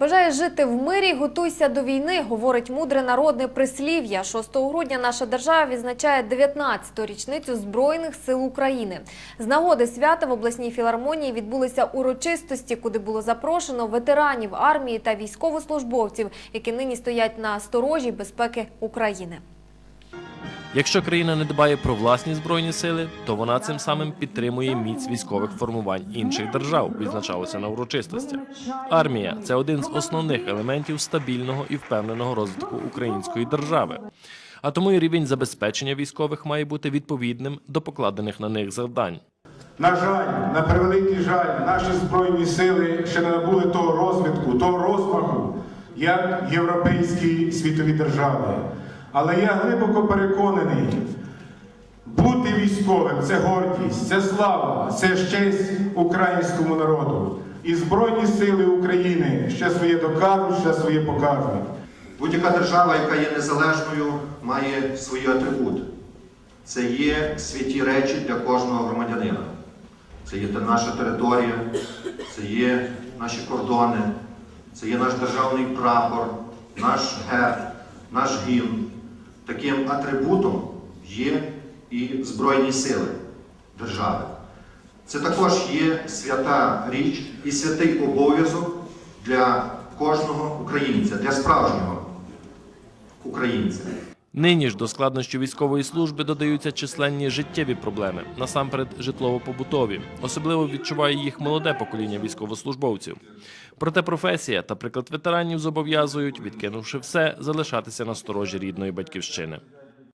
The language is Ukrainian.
Бажає жити в мирі, готуйся до війни, говорить мудре народне прислів'я. 6 грудня наша держава відзначає 19-ту річницю Збройних сил України. З нагоди свята в обласній філармонії відбулися урочистості, куди було запрошено ветеранів армії та військовослужбовців, які нині стоять на сторожі безпеки України. Якщо країна не дбає про власні збройні сили, то вона цим самим підтримує міць військових формувань інших держав, відзначалося на урочистостях. Армія це один з основних елементів стабільного і впевненого розвитку української держави. А тому і рівень забезпечення військових має бути відповідним до покладених на них завдань. На жаль, на превеликий жаль, наші збройні сили ще не набули того розвитку, того розмаху, як європейські світові держави. Але я глибоко переконаний, бути військовим це гордість, це слава, це честь українському народу. І Збройні сили України ще своє докажуть, ще своє покажуть. Будь-яка держава, яка є незалежною, має свої атрибути. Це є святі речі для кожного громадянина. Це є наша територія, це є наші кордони, це є наш державний прапор, наш герб, наш гімн. Таким атрибутом є і Збройні сили держави. Це також є свята річ і святий обов'язок для кожного українця, для справжнього українця. Нині ж до складнощів військової служби додаються численні життєві проблеми, насамперед житлово-побутові. Особливо відчуває їх молоде покоління військовослужбовців. Проте професія та приклад ветеранів зобов'язують, відкинувши все, залишатися на сторожі рідної батьківщини.